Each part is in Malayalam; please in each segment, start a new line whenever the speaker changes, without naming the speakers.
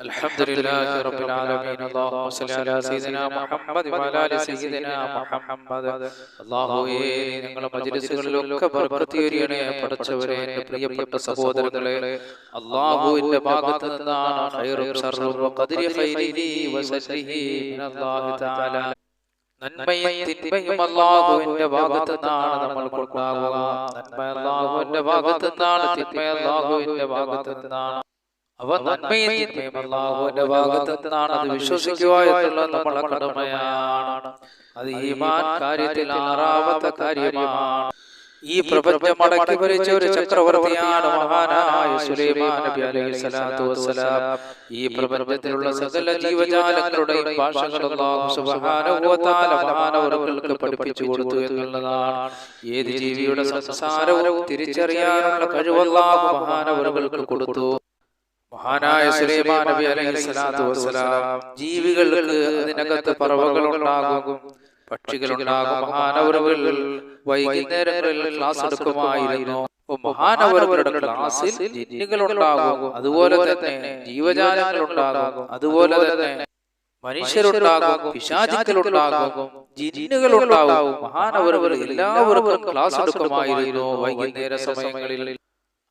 الحمد لله رب العالمين اللهم صل على سيدنا محمد وعلى ال سيدنا محمد അല്ലാഹുവേ ഞങ്ങളുടെ മജ്ലിസുകളിലൊക്കെ ബർക്കത്തിയേറിയണേ പടച്ചവരെ എൻ്റെ പ്രിയപ്പെട്ട സഹോദരങ്ങളെ അല്ലാഹുവിന്റെ ഭാഗത്ത് നിന്നാണ് ഖൈറും ശർറും വഖദ്രി ഖൈരിഹി വശർരിഹി മിനല്ലാഹി തആല നന്മയും തിന്മയും അല്ലാഹുവിന്റെ ഭാഗത്ത് നിന്നാണ് നമ്മൾക്കുണ്ടാവുക നന്മ അല്ലാഹുവിന്റെ ഭാഗത്ത് നിന്നാണ് തിന്മ അല്ലാഹുവിന്റെ ഭാഗത്ത് നിന്നാണ് അവ നന്മയും അല്ലാഹുവിന്റെ ഭാഗത്ത് നിന്നാണ് അത് വിശ്വസിക്കുക എന്നുള്ളത് നമ്മളെ കടമയാണ്. അത് ഈമാൻ കാര്യത്തിൽ ആറാമത്തെ കാര്യമാണ്. ഈ പ്രപഞ്ചം അടക്കി ഭരിച്ച ഒരു ചക്രവർത്തിയാണ് മഹാനായ സുലൈമാൻ നബി അലൈഹി സ്വലാത്തു വസ്സലാം. ഈ പ്രപഞ്ചത്തിലുള്ള സകല ജീവജാലങ്ങളുടെയും ഭാഷകൾ അല്ലാഹു സുബ്ഹാനഹു വ തആല മാനവർക്ക് പഠിപ്പിച്ചു കൊടുത്തു എന്നുള്ളതാണ്. ഏത് ജീവിയുടെ സംസാരവും തിരിച്ചറിയാനുള്ള കഴിവ് അല്ലാഹു മഹാനവർക്ക് കൊടുത്തു. മഹാനായ സുലൈമാൻ നബി അലൈഹി സ്വലാത്തു വസ്സലാം. ജീവികൾക്ക് അതിനകത്ത് പറവകൾ ഉണ്ടാകും പക്ഷികൾ പക്ഷികളുണ്ടാകും. മഹാനവറുകൾ വൈകുന്നേരങ്ങളിൽ ക്ലാസ് എടുക്കുമായിരുന്നു. മഹാനവറുകളുടെ ക്ലാസ്സിൽ ജിന്നുകളുണ്ടാകും അതുപോലെ തന്നെ ജീവജാലങ്ങൾ ഉണ്ടാകും അതുപോലെ തന്നെ മനുഷ്യരുണ്ടാകും. പിശാചിക്കളുണ്ടാകും ജിന്നുകളുണ്ടാകും. മഹാനവറുകൾ എല്ലാവർക്കും ക്ലാസ് എടുക്കുമായിരുന്നു വൈകുന്നേര സമയങ്ങളിൽ.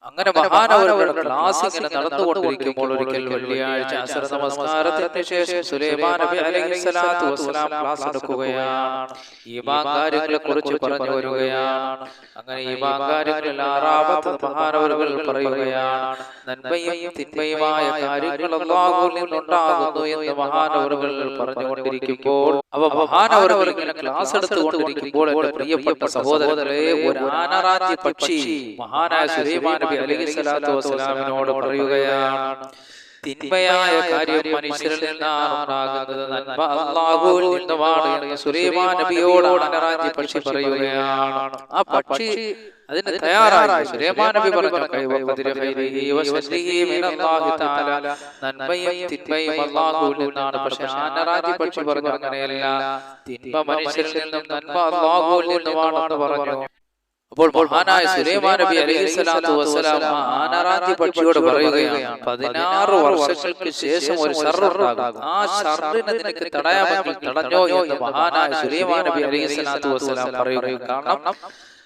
അങ്ങനെ മഹാനവരുടെ ക്ലാസ് ഇങ്ങനെ നടന്നുകൊണ്ടിരിക്കുമ്പോൾ ഒരിക്കൽ വെള്ളിയാഴ്ച അസർ നമസ്കാരത്തിന് ശേഷം സുലൈമാൻ നബി അലൈഹി സ്വലാത്തു വസ്സലാം ക്ലാസ് എടുക്കുകയാണ്. ഈമാൻ കാര്യങ്ങളെ കുറിച്ച് പറഞ്ഞു വരികയാണ് അങ്ങനെ ഈമാൻ കാര്യങ്ങളിൽ ആറാമത്തെ മഹാനവരുകൾ പറയുകയാണ്. നന്മയും തിന്മയുമായ കാര്യങ്ങൾ അള്ളാഹുവിൽ നിന്നുണ്ടാകുന്നു എന്ന് മഹാനവരുകൾ പറഞ്ഞുകൊണ്ടിരിക്കുമ്പോൾ അവ മഹാനവരുകൾ ഇങ്ങനെ ക്ലാസ് എടുത്തുകൊണ്ടിരിക്കുമ്പോൾ എന്റെ പ്രിയപ്പെട്ട സഹോദരരെ ഒരു ആനറാജ്യ പക്ഷി മഹാനായ സുലൈമാൻ നബി അലൈഹി സ്വലാത്തു വസ്സലാമിനോട് പറയുകയാണ് തിന്മയായ കാര്യം മനുഷ്യരിൽ നിന്നാണ് നന്മ അള്ളാഹുവിൽ നിന്നുമാണ് എന്ന് സുലൈമാൻ നബിയോട് പക്ഷി പറയുകയാണ് ആ പക്ഷി അതിന് തയ്യാറായി. സുലൈമാൻ നബി പറഞ്ഞു നന്മയും തിന്മയും നിന്നാണ്. പക്ഷേ പറഞ്ഞു അങ്ങനെയല്ല. തിന്മ മനുഷ്യരിൽ നിന്നും നന്മ നിന്നുമാണെന്ന് പറഞ്ഞു. അപ്പോൾ മഹാനായ സുലൈമാൻ നബി അലൈഹിസ്സലാത്തു വസ്സലാം ആനാറാദ്യ പക്ഷിയോട് പറയുകയാണ്. പതിനാറ് വർഷങ്ങൾക്ക് ശേഷം ഒരു ഷർറുണ്ടാകും ആ ഷർറിനെ നിനക്ക് തടയാമെങ്കിൽ തടഞ്ഞോ എന്ന് മഹാനായ സുലൈമാൻ നബി അലൈഹിസ്സലാത്തു വസ്സലാം പറയുകയും കാരണം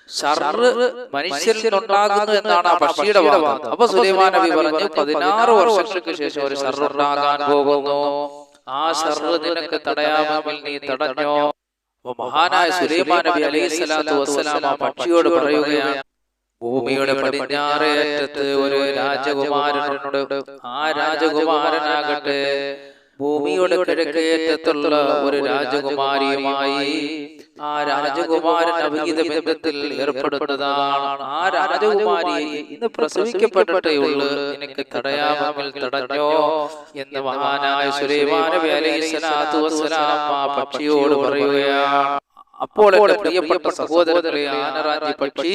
ഷർറ് മനുഷ്യരിൽ നിന്നുണ്ടാകുന്നു എന്നാണ് ആ പക്ഷിയുടെ വാദം. അപ്പൊ സുലൈമാൻ നബി പറഞ്ഞു പതിനാറ് വർഷങ്ങൾക്ക് ശേഷം ഒരു ഷർറുണ്ടാകാൻ പോകുന്നു. ആ ഷർറ് നിനക്ക് തടയാമെങ്കിൽ നീ തടഞ്ഞോ. മഹാനായ സുലൈമാൻ നബി അലൈഹി സ്വലാത്തു വസ്സലാം ആ പക്ഷിയോട് പറയുകയാണ് ഭൂമിയുടെ പടിഞ്ഞാറേ അറ്റത്ത് ഒരു രാജകുമാരനുണ്ട്. ആ രാജകുമാരനാകട്ടെ ഭൂമിയുടെ കിഴക്കേറ്റത്തുള്ള ഒരു രാജകുമാരിയുമായി ആ രാജകുമാരൻ അവിഹിത ബന്ധത്തിൽ ഏർപ്പെടുന്നതാണ്. ആ രാജകുമാരി ഇന്ന് പ്രസവിക്കപ്പെട്ടിട്ടേയുള്ളൂ നിനക്ക് തടയാമെങ്കിൽ തടഞ്ഞോ എന്ന് മഹാനായ സുലൈമാൻ അലൈഹിസ്സലാത്തു വസ്സലാം ആ പക്ഷിയോട് പറയുകയാണ്. അപ്പോൾ എന്റെ പ്രിയപ്പെട്ട സഹോദരങ്ങളെ ആനറാജി പക്ഷി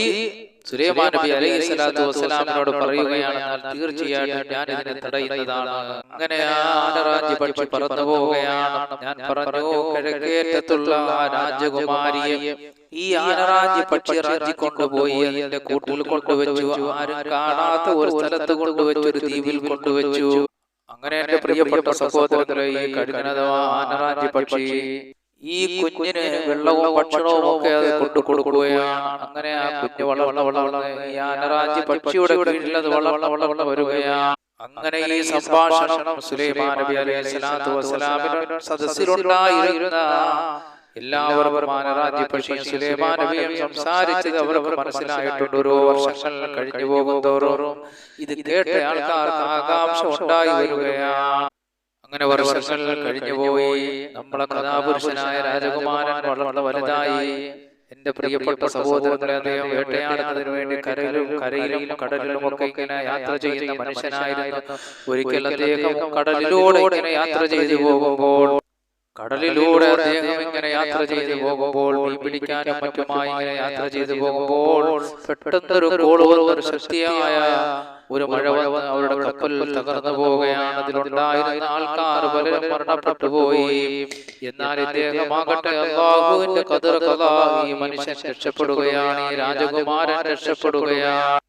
സുലൈമാൻ നബി അലൈഹി സ്വലാത്തു വസ്സലാമിനോട് പറയുകയാണ് തീർച്ചയായിട്ടും ഞാൻ ഇതിനെ തടയുന്നതാണ്. അങ്ങനെ ആനറാജി പക്ഷി പറന്നു പോവുകയാണ്. ഞാൻ പറഞ്ഞു കിഴക്കേറ്റത്തുള്ള രാജകുമാരിയെ ഈ ആനറാജി പക്ഷി റാജി കൊണ്ടുപോയി അതിന്റെ കൂട്ടിൽ കൊണ്ടുവച്ചു. ആരും കാണാത്ത ഒരു സ്ഥലത്ത് കൊണ്ടുവച്ചു ഒരു ദ്വീപിൽ കൊണ്ടുവച്ചു. അങ്ങനെ എന്റെ പ്രിയപ്പെട്ട സഹോദരങ്ങളെ ഈ കഠിനതവാ ആനറാജി പക്ഷി. ഈ കുഞ്ഞിന് വെള്ളവും ഭക്ഷണവും ഒക്കെ അത് കൊണ്ടു കൊടുക്കുകയാണ്. അങ്ങനെ ആ കുഞ്ഞ് വളർന്ന് വളർന്ന് ഈ ആനറാജി പക്ഷിയുടെ കീഴിൽ അത് വളർന്ന് വളർന്ന് വരികയാണ്. അങ്ങനെ ഈ സംഭാഷണം സുലൈമാൻ നബി അലൈഹി സ്വലാത്തു വസ്സലാമിന്റെ സദസ്സിലുണ്ടായിരുന്ന എല്ലാവരും ആനറാജി പക്ഷിയും സുലൈമാൻ നബിയും സംസാരിച്ചത് അവർക്ക് മനസ്സിലായിട്ടുണ്ട്. ഓരോ വർഷങ്ങൾ കഴിഞ്ഞു പോകുന്തോറും ഇത് കേട്ട ആൾക്കാർക്ക് ആകാംക്ഷ ഉണ്ടായി വരികയാണ്. അങ്ങനെ വർഷങ്ങൾ കഴിഞ്ഞുപോയി നമ്മളെ കഥാപുരുഷനായ രാജകുമാരൻ വളർന്ന വലുതായി. എന്റെ പ്രിയപ്പെട്ട സഹോദരങ്ങളെ അദ്ദേഹം വേട്ടയാടുന്നതിന് വേണ്ടി കരയിലും കരയിലും കടലിലും ഒക്കെ ഇങ്ങനെ യാത്ര ചെയ്യുന്ന മനുഷ്യനായിരുന്നു. ഒരിക്കൽ അദ്ദേഹം കടലിലൂടെ ഇങ്ങനെ യാത്ര ചെയ്തു പോകുമ്പോൾ കടലിലൂടെ അദ്ദേഹം ഇങ്ങനെ യാത്ര ചെയ്ത് പോകുമ്പോൾ പിടിക്കാനും മറ്റുമായി ഇങ്ങനെ യാത്ര ചെയ്ത് പോകുമ്പോൾ പെട്ടെന്നൊരു ഒരു ശക്തിയായ ഒരു മഴ വന്ന് അവരുടെ കപ്പൽ തകർന്നു പോവുകയാണ്. അതിലുണ്ടായിരുന്ന ആൾക്കാർ പലരും മരണപ്പെട്ടു പോയി. എന്നാൽ ഇദ്ദേഹമാകട്ടെ അള്ളാഹുവിന്റെ കതിർ കഥ ഈ മനുഷ്യൻ രക്ഷപ്പെടുകയാണ്. ഈ രാജകുമാരൻ രക്ഷപ്പെടുകയാണ്.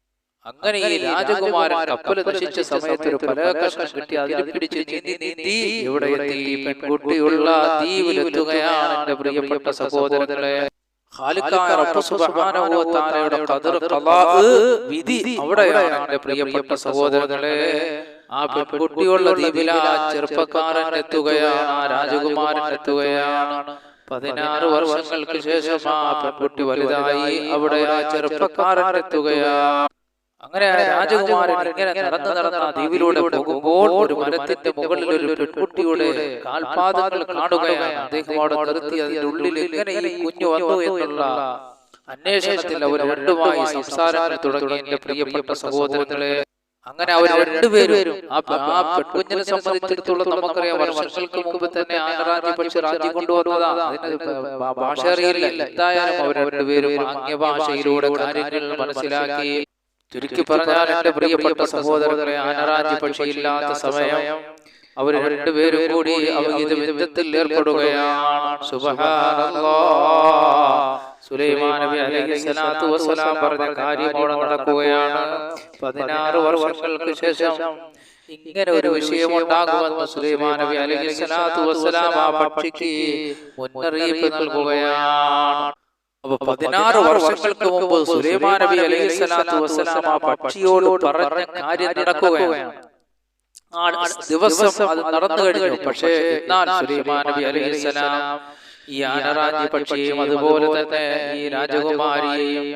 അങ്ങനെ ഈ രാജകുമാരൻ കപ്പൽ നശിച്ച സമയത്ത് ഒരു പല കഷ്ണം കിട്ടി അതിൽ പിടിച്ച് നീന്തി നീന്തി ഇവിടെ എത്തി പെൺകുട്ടിയുള്ള ദ്വീപിലെത്തുകയാണ് എന്റെ പ്രിയപ്പെട്ട സഹോദരങ്ങളെ. വിധി അവിടെയാണ് എന്റെ പ്രിയപ്പെട്ട സഹോദരങ്ങളെ. ആ പെൺകുട്ടിയുള്ള ദ്വീപിൽ ആ ചെറുപ്പക്കാരൻ എത്തുകയാണ് ആ രാജകുമാരൻ എത്തുകയാണ്. പതിനാറ് വർഷങ്ങൾക്ക് ശേഷം ആ പെൺകുട്ടി വലുതായി അവിടെ ആ ചെറുപ്പക്കാരൻ എത്തുകയാണ്. അങ്ങനെ രാജകുമാരൻ ഇങ്ങനെ നടന്നു നടന്ന ദ്വീപിലൂടെ പോകുമ്പോൾ ഒരു മരത്തിന്റെ മുകളിൽ ഒരു പെൺകുട്ടിയുടെ കാൽപാദങ്ങൾ കാണുകയാണ്. അദ്ദേഹം അവിടെ നിർത്തി അതിന്റെ ഉള്ളിൽ ഇങ്ങനെ ഈ കുഞ്ഞു വന്നു എന്നുള്ള അന്വേഷണത്തിൽ അവർ രണ്ടുമായി സംസാരം തുടങ്ങി. എന്റെ പ്രിയപ്പെട്ട സഹോദരങ്ങളെ അങ്ങനെ അവർ രണ്ടുപേരും ആ പെൺകുഞ്ഞിനെ സംബന്ധിച്ചിടത്തോളം നമുക്കറിയാം വർഷങ്ങൾക്ക് മുമ്പ് തന്നെ ആനറാജി പക്ഷി രാജ്യം കൊണ്ടുവന്നതാണ് അതിന് ഭാഷ അറിയില്ല. എന്തായാലും അവർ രണ്ടുപേരും ആംഗ്യ ഭാഷയിലൂടെ കാര്യങ്ങൾ മനസ്സിലാക്കി ചുരുക്കി പറഞ്ഞാൽ എന്റെ പ്രിയപ്പെട്ട സഹോദരങ്ങളെ ആനറാജി പക്ഷിയില്ലാത്ത സമയം അവർ രണ്ടുപേരും കൂടി അവഗീത ബന്ധത്തിൽ ഏർപ്പെടുകയാണ്. സുലൈമാൻ നബി അലൈഹി സ്വലാത്തു വസ്സലാം പറഞ്ഞ കാര്യം അവിടെ നടക്കുകയാണ്. പതിനാറ് വർഷങ്ങൾക്ക് ശേഷം ഇങ്ങനെ ഒരു വിഷയം ഉണ്ടാകുമെന്ന് സുലൈമാൻ നബി അലൈഹി സ്വലാത്തു വസ്സലാം ആ പക്ഷിക്ക് മുന്നറിയിപ്പ് നൽകുകയാണ്. പതിനാറ് വർഷങ്ങൾക്ക് മുമ്പ് സുലൈമാൻ നബി അലൈഹി സ്വലാത്തു വസ്സലാം ആ പക്ഷിയോട് പറഞ്ഞ കാര്യം നടക്കുകയാണ്. ദിവസം അത് നടന്നു കഴിഞ്ഞു. പക്ഷേ എന്നാൽ സുലൈമാൻ നബി അലൈഹി സ്വലാം ഈ ആനറാജി പക്ഷിയും അതുപോലെ തന്നെ ഈ രാജകുമാരിയെയും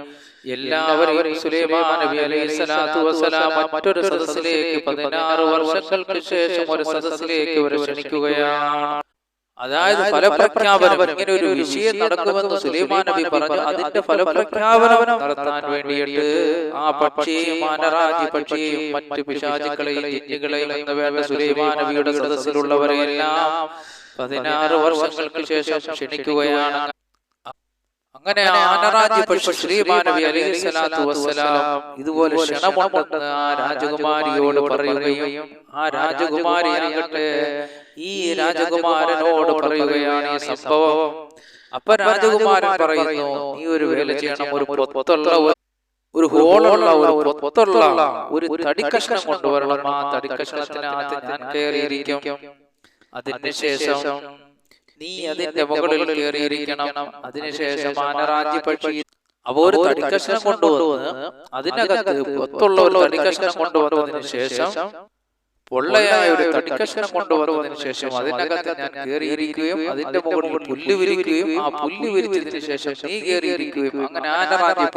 എല്ലാവരെയും സുലൈമാൻ നബി അലൈഹി സ്വലാത്തു വസ്സലാം മറ്റൊരു സദസ്സിലേക്ക് പതിനാറ് വർഷങ്ങൾക്ക് ശേഷം ഒരു സദസ്സിലേക്ക് അവർ ക്ഷണിക്കുകയാണ് അതായത് ഫലപ്രഖ്യാപനം ഇങ്ങനെ ഒരു വിഷയം നടക്കുമെന്ന് സുലൈമാൻ നബി പറഞ്ഞു. അതിന്റെ ഫലപ്രഖ്യാപനം നടത്താൻ വേണ്ടിയിട്ട് ആ പക്ഷിയും മാനറാജി പക്ഷിയെയും മറ്റു പിശാചുക്കളെയും ജിന്നുകളെയും എന്ന് വേണ്ട സുലൈമാൻ നബിയുടെ സദസ്സിലുള്ളവരെയെല്ലാം പതിനാറ് വർഷങ്ങൾക്ക് ശേഷം ക്ഷണിക്കുകയാണ്. അങ്ങനെ ആനറാജി പക്ഷി ശ്രീമാൻ നബി അലൈഹി സ്വലാത്തു വസ്സലാം ഇതുപോലെ ക്ഷണമുണ്ടെന്ന് ആ രാജകുമാരിയോട് പറയുകയും ആ രാജകുമാരി ആകട്ടെ ഈ രാജകുമാരനോട് പറയുകയാണ് ഈ സംഭവം. അപ്പൊ രാജകുമാരൻ പറയുന്നു നീ ഒരു വേല ചെയ്യണം ഒരു പൊത്തുള്ള ഒരു- ഹോളുള്ള ഒരു പൊത്തുള്ള ഒരു തടിക്കഷ്ണം കൊണ്ടുവരണം. ആ തടിക്കഷ്ണത്തിനകത്ത് ഞാൻ കയറിയിരിക്കും. അതിന്റെ ശേഷം നീ അതിന്റെ മുകളിൽ കയറിയിരിക്കണം. അതിനുശേഷം ആനറാജ്യ പക്ഷി അവ ഒരു തടിക്കഷ്ണം കൊണ്ടുവന്ന് അതിനകത്ത് ഒത്തുള്ള ഒരു തടിക്കഷ്ണം കൊണ്ടുവന്നതിന് ശേഷം പൊള്ളയായ ഒരു തടിക്കഷ്ണം കൊണ്ടുവന്നതിന് ശേഷം അതിനകത്ത് ഞാൻ കയറിയിരിക്കുകയും അതിന്റെ മുകളിൽ പുല്ല് വിരിക്കുകയും ആ പുല്ല് വിരിച്ചതിന് ശേഷം നീ കയറിയിരിക്കുകയും അങ്ങനെ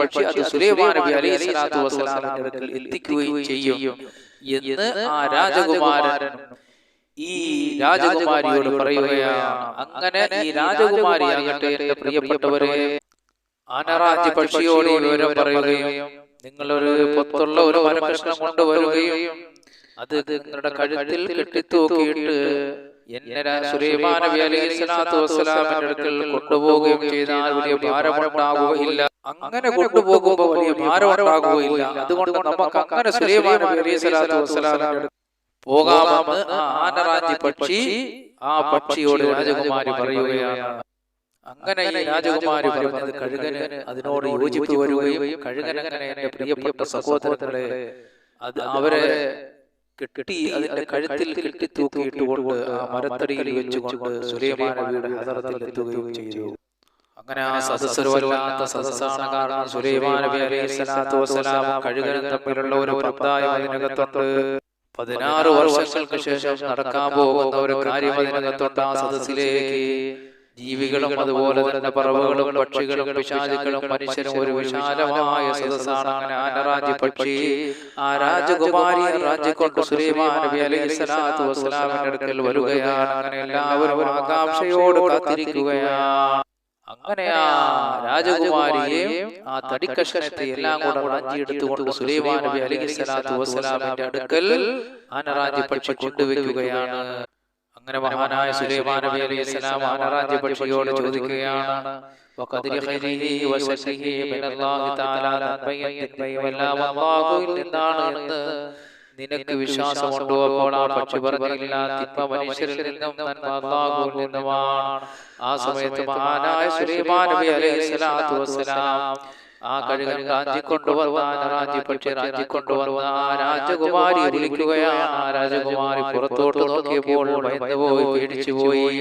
പക്ഷി അത് സുലൈമാനബി അലൈഹി സ്വലാത്തു വസ്സലാമിന്റെ അടുക്കൽ എത്തിക്കുകയും ചെയ്യും. എന്ന് ആ രാജകുമാരൻ ഈ രാജകുമാരിയോട് പറയുകയാണ്. അങ്ങനെ ഈ രാജകുമാരിയാകട്ടെ എന്റെ പ്രിയപ്പെട്ടവരെ ആനറാജ് പക്ഷിയോട് വിവരം പറയുകയും നിങ്ങളൊരു പൊത്തുള്ള ഒരു വരപ്രശ്നം കൊണ്ടുവരുകയും അത് നിങ്ങളുടെ കഴുത്തിൽ കെട്ടിത്തൂക്കിയിട്ട് എന്നെ രാ- സുലൈമാൻ നബി അലൈഹി സ്വലാത്തു വസ്സലാമിന്റെ അടുക്കൽ കൊണ്ടുപോവുകയും ചെയ്താൽ വലിയ ഭാരമുണ്ടാകുകയില്ല അങ്ങനെ കൊണ്ടുപോകുമ്പോൾ വലിയ ഭാരമുണ്ടാകുകയില്ല അതുകൊണ്ട് നമുക്ക് അങ്ങനെ സുലൈമാൻ നബി അലൈഹി സ്വലാത്തു വസ്സലാമിന്റെ പോകാമെന്ന് ആനറാജി പക്ഷി ആ പക്ഷിയോട് രാജകുമാരി പറയുകയാണ്. അങ്ങനെ ഈ രാജകുമാരി പറഞ്ഞത് കഴുകന് അതിനോട് യോജിപ്പ് വരികയും കഴുകൻ അങ്ങനെ എന്റെ പ്രിയപ്പെട്ട സഹോദരങ്ങളെ അത് അവരെ കെട്ടി അതിന്റെ കഴുത്തിൽ കെട്ടി തൂക്കിയിട്ടുകൊണ്ട് ആ മരത്തടിയിൽ വെച്ചുകൊണ്ട് സുലൈമാൻ നബിയുടെ ഹദറത്തിൽ ചെയ്തു. അങ്ങനെ ആ സദസ്സൊരു വല്ലാത്ത സദസ്സാണ് കാരണം സുലൈമാൻ നബി അലൈഹി സ്വലാത്തു വസ്സലാം കഴുകനും തമ്മിലുള്ള ഒരു പ്രത്യായം അതിനകത്തുണ്ട്. പതിനാറ് വർഷങ്ങൾക്ക് ശേഷം നടക്കാൻ പോകുന്ന ഒരു കാര്യം അതിനകത്തുണ്ട് ആ സദസ്സിലേക്ക്. ജീവികളും അതുപോലെ തന്നെ പറവുകളും പക്ഷികളും പിശാചുക്കളും മനുഷ്യരും ഒരു വിശാലമായ സദസ്സാണ് അങ്ങനെ പക്ഷി ആ രാജകുമാരി രാജ്യക്കൊണ്ട് സുലൈമാൻ നബി അലൈഹി സ്വലാത്തു വസ്സലാമിന്റെ അടുക്കൽ വരികയാണ്. അങ്ങനെ എല്ലാവരും ആകാംക്ഷയോട് കാത്തിരിക്കുകയാണ്. അങ്ങനെ ആ രാജകുമാരിയെയും ആ തടിക്കഷ്ണത്തെ എല്ലാം കൂടെ റാഞ്ചിയെടുത്തുകൊണ്ട് സുലൈമാൻ നബി അലൈഹി സ്വലാത്തു വസ്സലാമിന്റെ അടുക്കൽ ആനറാജി പക്ഷി കൊണ്ടുവരികയാണ് അങ്ങനെ മഹാനായ സുലൈമാൻ നബി അലൈഹി സ്വലാം ആനറാജി പക്ഷിയോട് ചോദിക്കുകയാണ് وقدر خيره وشره من الله تعالى നന്മയും തിന്മയും എല്ലാം അല്ലാഹുവിൽ നിന്നാണ് എന്ന് നിനക്ക് വിശ്വാസമുണ്ടോ അപ്പോൾ ആ പക്ഷി പറഞ്ഞില്ല തിന്മ മനുഷ്യരിൽ നിന്നും നിന്നുമാണ്. ആ സമയത്ത് മഹാനായ സുലൈമാൻ നബി അലൈഹി സ്വലാത്തു വസ്സലാം. ആ കഴുകൻ റാഞ്ചിക്കൊണ്ടുവന്ന റാഞ്ചിപ്പക്ഷി റാഞ്ചിക്കൊണ്ടുവന്ന ആ രാജകുമാരി വിളിക്കുകയാണ്. ആ രാജകുമാരി പുറത്തോട്ട് നോക്കിയപ്പോൾ ഭയന്നുപോയി പേടിച്ചുപോയി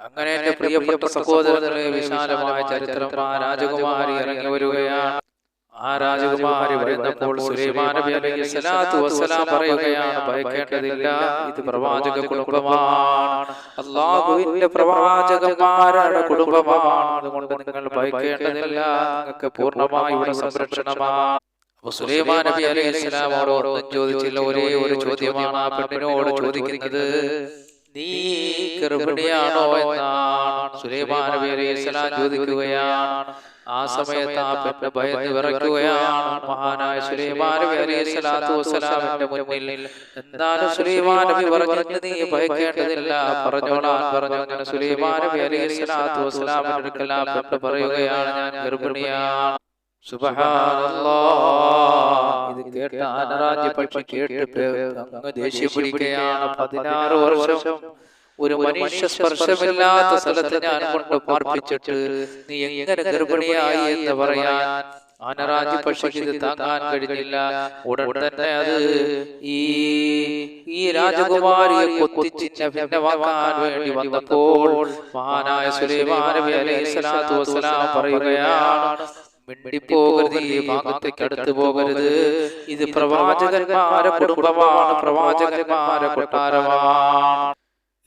അങ്ങനെ എന്റെ പ്രിയപ്പെട്ട സഹോദരങ്ങളെ വിശാലമായ ചരിത്രം ആ രാജകുമാരി ഇറങ്ങി വരികയാണ്. ആ രാജകുമാരി വരുന്നപ്പോൾ സുലൈമാൻ നബി അലൈഹി സ്വലാത്തു വസ്സലാം പറയുകയാണ്. ഭയക്കേണ്ടതില്ല. ഇത് പ്രവാചക കുടുംബമാണ് അള്ളാഹുവിന്റെ പ്രവാചകന്മാരുടെ കുടുംബമാണ്. അതുകൊണ്ട് നിങ്ങൾ ഭയക്കേണ്ടതില്ല. നിങ്ങൾക്ക് പൂർണമായി ഇവിടെ സംരക്ഷണമാണ്. സുലൈമാൻ നബി അലൈഹി സ്വലാമോട് ചോദിച്ചില്ല. ഒരേ ഒരു ചോദ്യമാണ് ആ പെണ്ണിനോട് ചോദിക്കുന്നത്. നീ ഗർഭിണിയാണോ എന്നാണ് സുലൈമാൻ നബി അലൈഹി സ്വലാം ചോദിക്കുകയാണ്. ആ സമയത്ത് ആ പെണ്ണ് ഭയന്ന് വിറയ്ക്കുകയാണ്. മഹാനായ സുലൈമാൻ നബി അലൈഹി സ്വലാത്തു വസ്സലാമിന്റെ മുന്നിൽ സുലൈമാൻ നബി പറഞ്ഞത് നീ ഭയക്കേണ്ടതില്ല. പറഞ്ഞോളാൻ പറഞ്ഞു അങ്ങനെ സുലൈമാൻ നബി അലൈഹി സ്വലാത്തു വസ്സലാമിന്റെ അടുക്കൽ ആ പെണ്ണ് പറയുകയാണ്. ഞാൻ ഗർഭിണിയാണ്. ഇത് കേട്ട ആനറാജ്യ പക്ഷി കേട്ടിട്ട് അങ്ങ് ദേഷ്യം പിടിക്കുകയാണ് പതിനാറ് വർഷം. ഒരു മനുഷ്യ സ്പർശമില്ലാത്ത സ്ഥലത്ത് ഞാൻ കൊണ്ട് പാർപ്പിച്ചിട്ട് നീ എങ്ങനെ ഗർഭിണിയായി എന്ന് പറയാൻ ആനറാജി പക്ഷിക്ക് ഇത് താങ്ങാൻ കഴിഞ്ഞില്ല. ഉടൻ തന്നെ അത് ഈ ഈ രാജകുമാരിയെ ഭിന്നമാക്കാൻ വേണ്ടി വന്നപ്പോൾ മഹാനായ അലൈഹി സ്വലാത്തു വസ്സലാം പറയുകയാണ് മിണ്ടിപ്പോകരുത് ഈ ഭാഗത്തേക്ക് അടുത്ത് പോകരുത്. ഇത് പ്രവാചകന്മാരെ കുടുംബമാണ് പ്രവാചകന്മാരെ കൊട്ടാരമാണ്.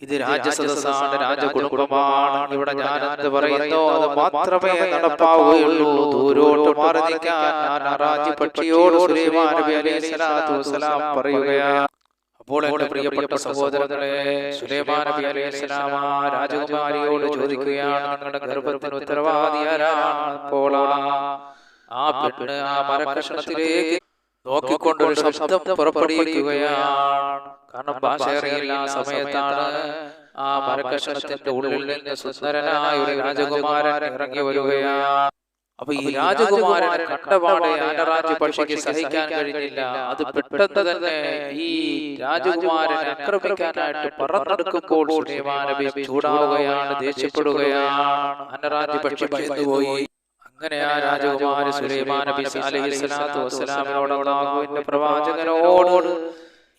ഇത് രാജസദസ്സാണ് രാജകുടുംബമാണ് ഇവിടെ എന്ത് പറയുന്നു അത് മാത്രമേ നടപ്പാവുകയുള്ളൂ. ദൂരോട്ട് മാറി നിൽക്കാൻ ഞാൻ സ്വലാത്തു വസ്സലാം പറയുകയാണ്. അപ്പോൾ എന്റെ പ്രിയപ്പെട്ട സഹോദരങ്ങളെ സുലൈമാൻ നബി അലൈഹി സ്വലാമ രാജകുമാരിയോട് ചോദിക്കുകയാണ് നിങ്ങളുടെ ഗർഭത്തിന് ഉത്തരവാദി അപ്പോൾ ആ- ആ പെണ്ണ് ആ മരകഷണത്തിലേക്ക് നോക്കിക്കൊണ്ട് ഒരു ശബ്ദം പുറപ്പെടുവിക്കുകയാണ്. കാരണം ഭാഷ അറിയില്ല ആ സമയത്താണ് ആ മരകഷണത്തിന്റെ ഉള്ളിൽ നിന്ന് സുന്ദരനായ ഒരു രാജകുമാരൻ ഇറങ്ങി വരികയാണ്. അപ്പൊ ഈ രാജകുമാരൻ കണ്ടപാടെ ആനറാജ്യ പക്ഷിക്ക് സഹിക്കാൻ കഴിഞ്ഞില്ല. അത് പെട്ടെന്ന് തന്നെ ഈ രാജകുമാരനെ ആക്രമിക്കാനായിട്ട് പറന്നെടുക്കുമ്പോൾ സുലൈമാൻ നബി ചൂടാവുകയാണ് ദേഷ്യപ്പെടുകയാണ്. ആനറാജ്യ പക്ഷി ഭയന്നുപോയി അങ്ങനെ ആ രാജകുമാരൻ സുലൈമാൻ നബി അലൈഹി സ്വലാത്തു വസ്സലാമിനോട് അല്ലാഹുവിന്റെ പ്രവാചകനോട്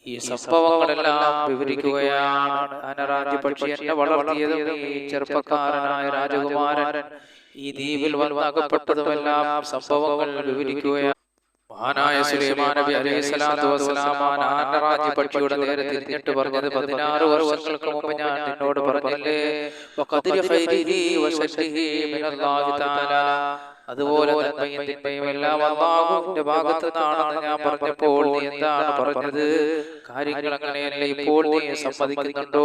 ഈ സംഭവങ്ങളെല്ലാം വിവരിക്കുകയാണ്. അനരാജ്യ പക്ഷി എന്നെ വളർത്തിയത് ഈ ചെറുപ്പക്കാരനായ രാജകുമാരൻ ഈ ദ്വീപിൽ വന്ന് അകപ്പെട്ടതുമെല്ലാം സംഭവങ്ങൾ വിവരിക്കുകയാണ്. മഹാനായ സുലൈമാൻ നബി അലൈഹി സ്വലാത്തു വസ്സലാം റാജി പക്ഷിയുടെ നേരെ തിരിഞ്ഞിട്ട് പറഞ്ഞത് പതിനാറ് വർഷങ്ങൾക്ക് മുമ്പ് ഞാൻ നിന്നോട് പറഞ്ഞില്ലേ? അതുപോലെ നന്മയും തിന്മയും എല്ലാം അള്ളാഹുവിന്റെ ഭാഗത്തു നിന്നാണെന്ന് ഞാൻ പറഞ്ഞപ്പോൾ നീ എന്താണ് പറഞ്ഞത്? കാര്യങ്ങൾ അങ്ങനെയല്ല ഇപ്പോൾ നീ സമ്മതിക്കുന്നുണ്ടോ?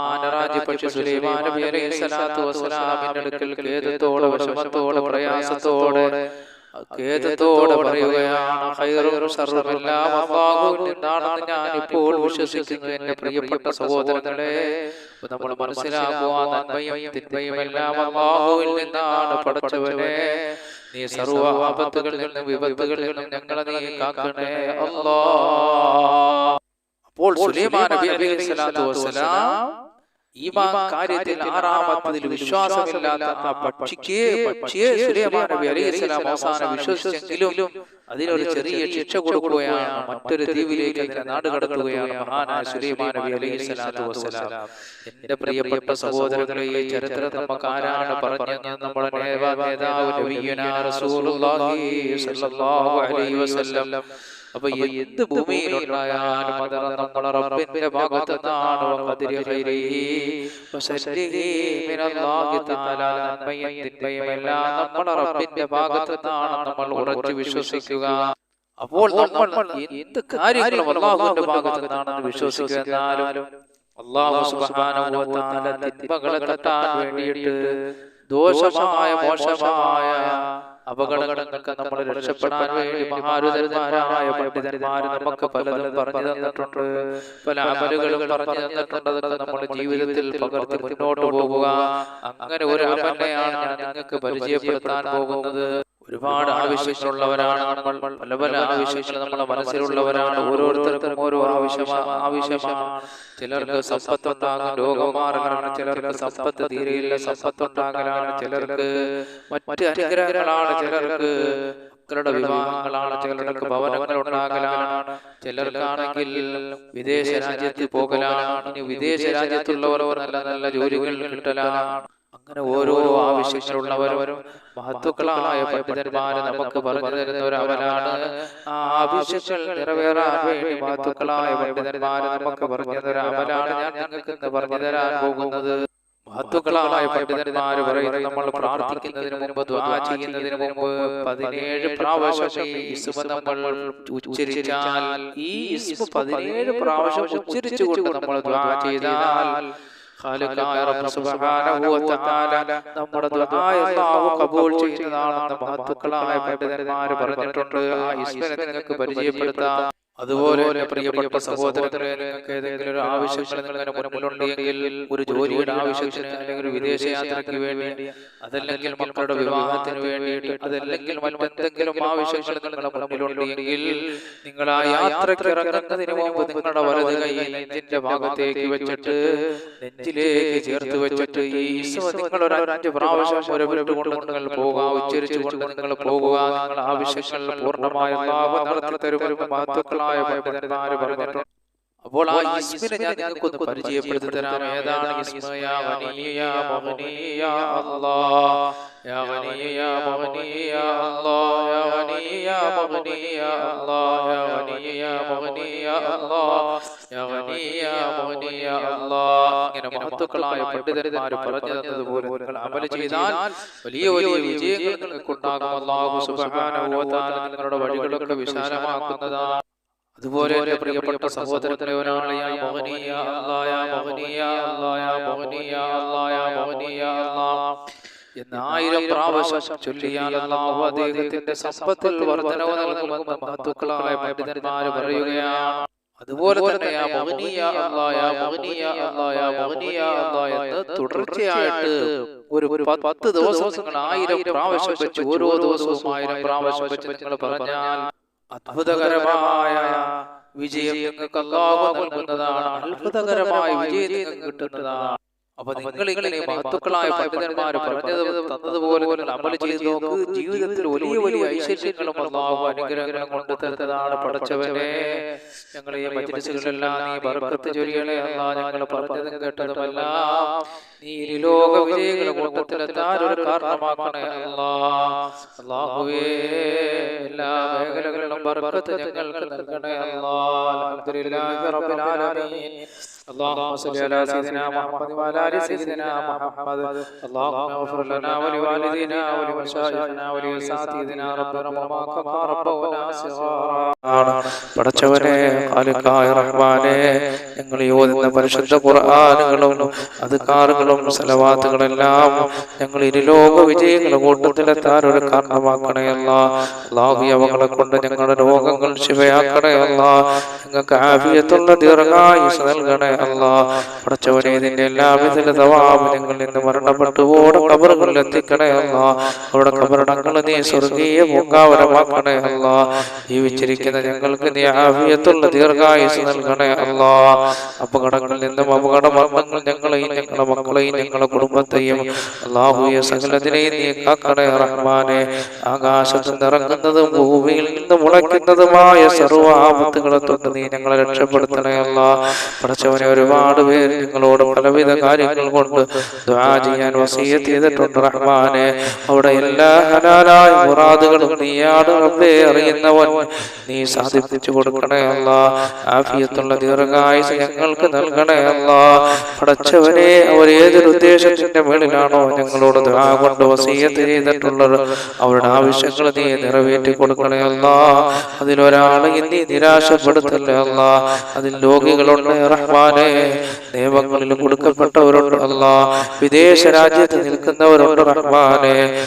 ആനറാജി പക്ഷി സുലൈമാൻ നബി അലൈഹി സ്വലാത്തു വസ്സലാമിന്റെ അടുക്കൽ ഖേദത്തോടെ വിഷമത്തോടെ പ്രയാസത്തോടെ ഖേദത്തോടെ പറയുകയാണ് ശർറും എല്ലാം ഞാൻ ഇപ്പോൾ വിശ്വസിക്കുന്നു എന്റെ പ്രിയപ്പെട്ട സഹോദരങ്ങളെ നമ്മൾ മനസ്സിലാക്കുക നന്മയും തിന്മയും എല്ലാം അള്ളാഹുവിൽ നിന്നാണ് പടച്ചവനെ. നീ സർവ ആപത്തുകളിൽ നിന്നും വിപത്തുകളിൽ നിന്നും ഞങ്ങളെ നീ കാക്കണേ. അല്ലാ അപ്പോൾ സുലൈമാൻ നബി അലൈഹി സ്വലാത്തു വസ്സലാം ഈ കാര്യത്തിൽ ആറാമത്തതിൽ വിശ്വാസമില്ലാത്ത ആ പക്ഷിക്ക് പക്ഷിയെ സുലൈമാൻ നബി അലൈഹി സ്വലാം അവസാനം വിശ്വസിച്ചെങ്കിലും അതിനൊരു ചെറിയ ശിക്ഷ കൊടുക്കുകയാണ്. മറ്റൊരു ദ്വീപിലേക്ക് അതിനെ നാട് കടക്കുകയാണ് മഹാനായ സുലൈമാൻ നബി വസ്സലാം എന്റെ പ്രിയപ്പെട്ട സഹോദരങ്ങളെ ഈ ചരിത്രം നമുക്ക് ആരാണ് പറഞ്ഞത്. നമ്മുടെ നേതാവ് നബിയുനാ റസൂലുള്ളാഹി സ്വല്ലല്ലാഹു അലൈഹി വസല്ലം. അപ്പൊ എന്ത് ഭൂമിയിലുണ്ടായാലും അത് നമ്മളെ റബ്ബിന്റെ ഭാഗത്ത് നമ്മളെ റബ്ബിന്റെ നമ്മൾ ഉറച്ചു വിശ്വസിക്കുക. അപ്പോൾ നമ്മൾ എന്ത് കാര്യങ്ങളും അള്ളാഹുവിന്റെ ഭാഗത്ത് വിശ്വസിക്കുക എന്നാലും അള്ളാഹു സുബ്ഹാനഹു വ തിന്മകളെ തട്ടാൻ വേണ്ടിയിട്ട് ദോഷമായ മോശമായ അപകടങ്ങൾക്ക് നമ്മൾ രക്ഷപ്പെടാൻ വേണ്ടി മഹാരുതന്മാരായ പണ്ഡിതന്മാർ നമുക്ക് പലതും പറഞ്ഞു തന്നിട്ടുണ്ട്. പല അമലുകളും പറഞ്ഞു തന്നിട്ടുണ്ട്. അതൊക്കെ നമ്മുടെ ജീവിതത്തിൽ പകർത്തി മുന്നോട്ട് പോകുക അങ്ങനെ ഒരു അമലയാണ് ഞാൻ നിങ്ങൾക്ക് പരിചയപ്പെടുത്താൻ പോകുന്നത്. ഒരുപാട് ആവശ്യങ്ങളുള്ളവരാണ് നമ്മൾ. പല പല ആവശ്യങ്ങൾ നമ്മുടെ മനസ്സിലുള്ളവരാണ്. ഓരോരുത്തർക്കും ഓരോ ആവശ്യം ആവശ്യമാണ്. ചിലർക്ക് സമ്പത്തുണ്ടാകും രോഗം മാറലാണ് ചിലർക്ക് സമ്പത്ത് തീരെയില്ല സമ്പത്തുണ്ടാകലാണ് ചിലർക്ക് മറ്റു അനുഗ്രഹങ്ങളാണ് ചിലർക്ക് മക്കളുടെ വിവാഹങ്ങളാണ്. ചിലർക്ക് ഭവനങ്ങൾ ഉണ്ടാകലാണ്. ചിലർക്കാണെങ്കിൽ വിദേശ രാജ്യത്ത് പോകലാണ്. ഇനി വിദേശ രാജ്യത്തുള്ളവർ നല്ല നല്ല ജോലികൾ കിട്ടലാണ്. അങ്ങനെ ഓരോ ആവശ്യങ്ങളുള്ളവരും മഹത്വക്കളായ പണ്ഡിതന്മാരെ നമുക്ക് പറഞ്ഞു തരുന്ന ഒരു അവനാണ് ആ ആവശ്യങ്ങൾ നിറവേറാൻ വേണ്ടി മഹത്വക്കളായ പണ്ഡിതന്മാരെ നമുക്ക് പറഞ്ഞു തരുന്ന അവനാണ് ഞാൻ നിങ്ങൾക്ക് ഇന്ന് പറഞ്ഞു തരാൻ പോകുന്നത്. മഹത്വക്കളായ പണ്ഡിതന്മാര് പറയുന്നത് നമ്മൾ പ്രാർത്ഥിക്കുന്നതിന് മുമ്പ് ദ്വാ ചെയ്യുന്നതിന് മുമ്പ് പതിനേഴ് പ്രാവശ്യം ഈ ഇസ്മ നമ്മൾ ഉച്ചരിച്ചാൽ ഈ ഇസ്മ പതിനേഴ് പ്രാവശ്യം ഉച്ചരിച്ചുകൊണ്ട് നമ്മൾ ദ്വാ ചെയ്താൽ ഖാലിഖായ റബ്ബ് സുബ്ഹാനഹു വ തആല. നമ്മുടെ കബൂൽ ചെയ്യുന്നതാണെന്ന് മഹത്തുക്കളായ പണ്ഡിതന്മാർ പറഞ്ഞിട്ടുണ്ട്. ആ ഈശ്വരനെ നിങ്ങൾക്ക് പരിചയപ്പെടുത്താം. അതുപോലെ പ്രിയപ്പെട്ട സഹോദരങ്ങളെ ഏതെങ്കിലും ഒരു ആവശ്യങ്ങൾ നിങ്ങളുടെ മുന്നിലുണ്ടെങ്കിൽ ഒരു ജോലിയുടെ ആവശ്യത്തിന് അല്ലെങ്കിൽ ഒരു വിദേശ യാത്രയ്ക്ക് വേണ്ടി അതല്ലെങ്കിൽ മക്കളുടെ വിവാഹത്തിന് വേണ്ടിയിട്ട് അതല്ലെങ്കിൽ മറ്റെന്തെങ്കിലും ആവശ്യങ്ങൾ നിങ്ങളുടെ മുന്നിലുണ്ടെങ്കിൽ നിങ്ങൾ ആ യാത്രയ്ക്ക് ഇറങ്ങുന്നതിന് മുമ്പ് നിങ്ങളുടെ വലത് കൈ നെഞ്ചിന്റെ ഭാഗത്തേക്ക് വെച്ചിട്ട് നെഞ്ചിലേക്ക് ചേർത്ത് വെച്ചിട്ട് ഈ നിങ്ങൾ ഒരു അഞ്ച് പ്രാവശ്യം ഒരു കൊണ്ട് നിങ്ങൾ പോകുക ഉച്ചരിച്ചുകൊണ്ട് നിങ്ങൾ പോകുക നിങ്ങൾ ആവശ്യങ്ങൾ പൂർണമായ നടത്തി തരുമെന്ന് മഹത്വക്കളായ പണ്ഡിതന്മാര് പറഞ്ഞിട്ടുണ്ട് അപ്പോൾ ആ ഇസ്മിനെ ഞാൻ നിങ്ങൾക്കൊന്ന് പരിചയപ്പെടുത്തി തരാം ഏതാണ് വനിയ യാ അല്ലാഹ് വനിയ യാ അല്ലാഹ് വനിയ യാ അല്ലാഹ് വനിയ യാ അല്ലാഹ് അല്ലാഹ് ഇങ്ങനെ മഹത്തുക്കളായ പണ്ഡിതന്മാർ പറഞ്ഞു തന്നതുപോലെ നിങ്ങൾ അമൽ ചെയ്താൽ വലിയ വലിയ വിജയങ്ങൾ നിങ്ങൾക്ക് ഉണ്ടാകും അല്ലാഹു സുബ്ഹാനഹു വ തആല നിങ്ങളുടെ വഴികളൊക്കെ വിശാലമാക്കുന്നതാണ് അതുപോലെ എന്റെ പ്രിയപ്പെട്ട സഹോദരത്തിലവനാണ് യാ മഹനീയ അല്ലാ യാ മഹനീയ അല്ലാ യാ മഹനീയ അല്ലാ യാ മഹനീയ എന്ന് ആയിരം പ്രാവശ്യം ചൊല്ലിയാൽ അല്ലാഹു അദ്ദേഹത്തിന്റെ സമ്പത്തിൽ വർധനവ് നൽകുമെന്ന് മഹത്തുക്കളായ പണ്ഡിതന്മാർ പറയുകയാണ്. അതുപോലെ തന്നെ യാ മോഹനീയ അല്ലായ യാ അല്ലായ മോഹനീയ യാ മഹനീയ അല്ലാ എന്ന് തുടർച്ചയായിട്ട് ഒരു ഒരു പത്ത് ദിവസം നിങ്ങൾ ആയിരം പ്രാവശ്യം വെച്ച് ഓരോ ദിവസവും ആയിരം പ്രാവശ്യം വെച്ച് നിങ്ങൾ പറഞ്ഞാൽ അത്ഭുതകരമായ വിജയം നിങ്ങൾക്ക് അല്ലാഹു നൽകുന്നതാണ്. അത്ഭുതകരമായ വിജയം നിങ്ങൾക്ക് കിട്ടുന്നതാണ്. അപ്പൊ നിങ്ങൾ ഇങ്ങനെ മഹത്തുക്കളായ പണ്ഡിതന്മാർ പറഞ്ഞത് തന്നതുപോലെ അമൽ ചെയ്ത് നോക്ക്. ജീവിതത്തിൽ വലിയ വലിയ ഐശ്വര്യങ്ങളും അല്ലാഹു അനുഗ്രഹങ്ങളും കൊണ്ട് തരുന്നതാണ് പടച്ചവനെ ഞങ്ങൾ ഈ മജ്ലിസുകളെല്ലാം നീ ബർക്കത്ത് ചൊരിയണേ. അല്ലാ ഞങ്ങൾ പറഞ്ഞതും കേട്ടതുമെല്ലാം നീ ലോക വിജയങ്ങളുടെ കൂട്ടത്തിലെത്താൻ ഒരു കാരണമാക്കണേ. അല്ലാ അല്ലാഹുവേ എല്ലാ മേഖലകളിലും ബർക്കത്ത് ഞങ്ങൾക്ക് നൽകണേ. അല്ലാ അൽഹംദുലില്ലാഹി റബ്ബിൽ ആലമീൻ. اللهم صل على سيدنا محمد وعلى ال سيدنا محمد اللهم اغفر لنا ولوالدينا ولمشايخنا ولأساتذتنا ربنا وما كما ربونا صغارا പടച്ചവനെ ഖാലിഖായ റഹ്മാനെ ഞങ്ങൾ ഈ ഓതുന്ന പരിശുദ്ധ ഖുർആനുകളും അധികാറുകളും സലവാത്തുകളെല്ലാം ഞങ്ങൾ ഇരുലോക വിജയങ്ങളുടെ കൂട്ടത്തിലെത്താൻ ഒരു കാരണമാക്കണയല്ല അള്ളാഹു അവകളെ കൊണ്ട് ഞങ്ങളുടെ രോഗങ്ങൾ ശിവയാക്കണയല്ല ഞങ്ങൾക്ക് ആഫിയത്തുള്ള ദീർഘായുസ് നൽകണേ അല്ല പടച്ചവനെ ഇതിന്റെ എല്ലാവിധ തവാബ് ഞങ്ങൾ മരണപ്പെട്ടു ഓടെ കബറുകളിൽ എത്തിക്കണേ അല്ല അവിടെ കബറടങ്ങൾ നീ സ്വർഗീയ പൂങ്കാവരമാക്കണേ അല്ല ജീവിച്ചിരിക്കുന്ന ഞങ്ങൾക്ക് നീ ആവിയത്തുള്ള ദീർഘായുസ് നൽകണേ അല്ല അപകടങ്ങളിൽ നിന്നും അപകട മരണങ്ങൾ ഞങ്ങളെയും ഞങ്ങളുടെ മക്കളെയും ഞങ്ങളുടെ കുടുംബത്തെയും അള്ളാഹുയെ സകലത്തിനെയും നീ കാക്കണേ റഹ്മാനെ. ആകാശത്ത് നിറങ്ങുന്നതും ഭൂമിയിൽ നിന്ന് മുളയ്ക്കുന്നതുമായ സർവ ആപത്തുകളെ തൊട്ട് നീ ഞങ്ങളെ രക്ഷപ്പെടുത്തണേ അല്ല പടച്ചവനെ ഒരുപാട് പേര് നിങ്ങളോട് പലവിധ കാര്യങ്ങൾ കൊണ്ട് ചെയ്യാൻ വസീയത്ത് ചെയ്തിട്ടുണ്ട് റഹ്മാനെ. അവിടെ എല്ലാ ഹലാലായ മുറാദുകളും നീയാണ് റബ്ബേ അറിയുന്നവൻ. നീ സാധിപ്പിച്ചു കൊടുക്കണേ അല്ല. ആഫിയത്തുള്ള ദീർഘായുസ് ഞങ്ങൾക്ക് നൽകണേ അല്ല. പടച്ചവനെ അവർ ഏതൊരു ഉദ്ദേശത്തിന്റെ മേളിലാണോ ഞങ്ങളോട് ദ്വാ കൊണ്ട് വസീയത്ത് ചെയ്തിട്ടുള്ളത്. അവരുടെ ആവശ്യങ്ങൾ നീ നിറവേറ്റി കൊടുക്കണേ അല്ല. അതിലൊരാളെ നീ നിരാശപ്പെടുത്തല്ലേ അല്ല. അതിൽ രോഗികളുണ്ട് റഹ്മാനെ നിയമങ്ങളിൽ കൊടുക്കപ്പെട്ടവരുണ്ട് അല്ല. വിദേശ രാജ്യത്ത് നിൽക്കുന്നവരുണ്ട് റഹ്മാനെ.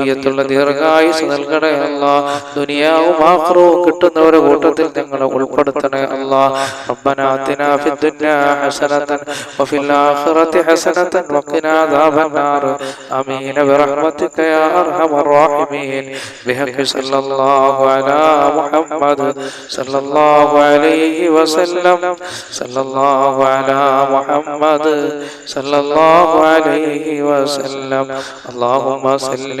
ആഫിയത്തുള്ള ദീർഘായുസ് നൽകണേ അല്ല ദുനിയാവും ആക്രവും കിട്ടുന്നവരുടെ കൂട്ടത്തിൽ ഞങ്ങളെ ഉൾപ്പെടുത്തണേ അല്ല ربنا آتنا في الدنيا حسنة وفي الآخرة حسنة وقنا عذاب النار آمين برحمتك يا أرحم الراحمين بحق صلى الله على محمد صلى الله عليه وسلم صلى الله على محمد صلى الله عليه وسلم اللهم صل